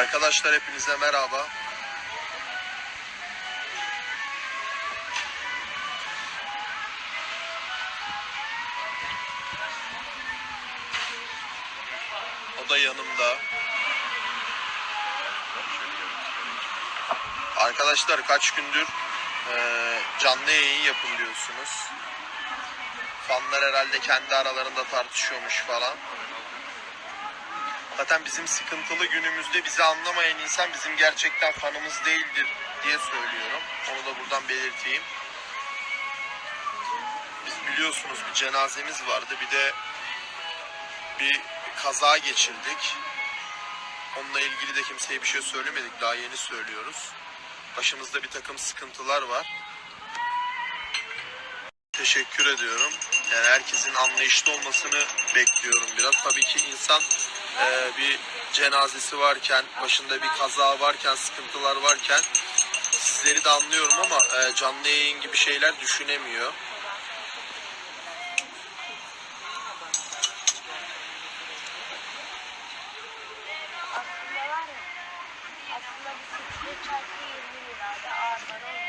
Arkadaşlar hepinize merhaba. O da yanımda. Arkadaşlar kaç gündür eee, canlı yayın yapın diyorsunuz. Fanlar herhalde kendi aralarında tartışıyormuş falan. Zaten bizim sıkıntılı günümüzde bizi anlamayan insan bizim gerçekten fanımız değildir diye söylüyorum. Onu da buradan belirteyim. Biz biliyorsunuz bir cenazemiz vardı. Bir de bir kaza geçirdik. Onunla ilgili de kimseye bir şey söylemedik. Daha yeni söylüyoruz. Başımızda bir takım sıkıntılar var. Teşekkür ediyorum. Yani herkesin anlayışlı olmasını bekliyorum biraz. Tabii ki insan e, bir cenazesi varken, başında bir kaza varken, sıkıntılar varken sizleri de anlıyorum ama e, canlı yayın gibi şeyler düşünemiyor. Aslında var ya, aslında bu sıkıntı çarpı 20 liraydı. Ağırları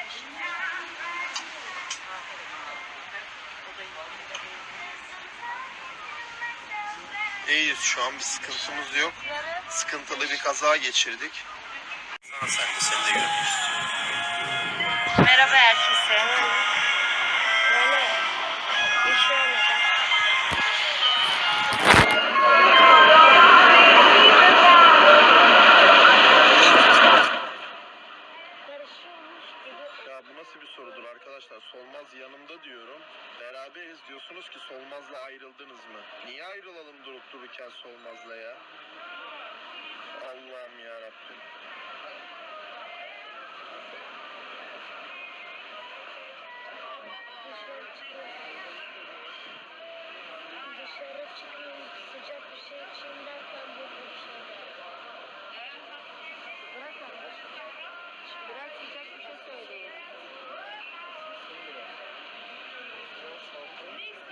İyiyiz şu an bir sıkıntımız yok. Sıkıntılı bir kaza geçirdik. Sen de seni de görmek bir sorudur arkadaşlar? Solmaz yanımda diyorum. Beraberiz diyorsunuz ki Solmaz'la ayrıldınız mı? Niye ayrılalım durup dururken Solmaz'la ya? Allah'ım ya Rabbim.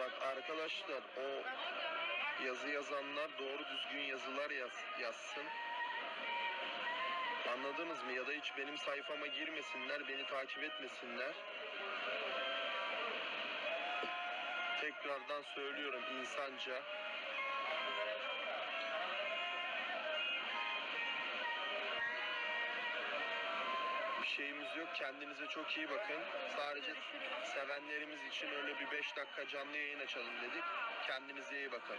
Bak arkadaşlar o yazı yazanlar doğru düzgün yazılar yaz, yazsın. Anladınız mı? Ya da hiç benim sayfama girmesinler, beni takip etmesinler. Tekrardan söylüyorum insanca. Şeyimiz yok. Kendinize çok iyi bakın. Sadece sevenlerimiz için öyle bir 5 dakika canlı yayın açalım dedik. Kendinize iyi bakın.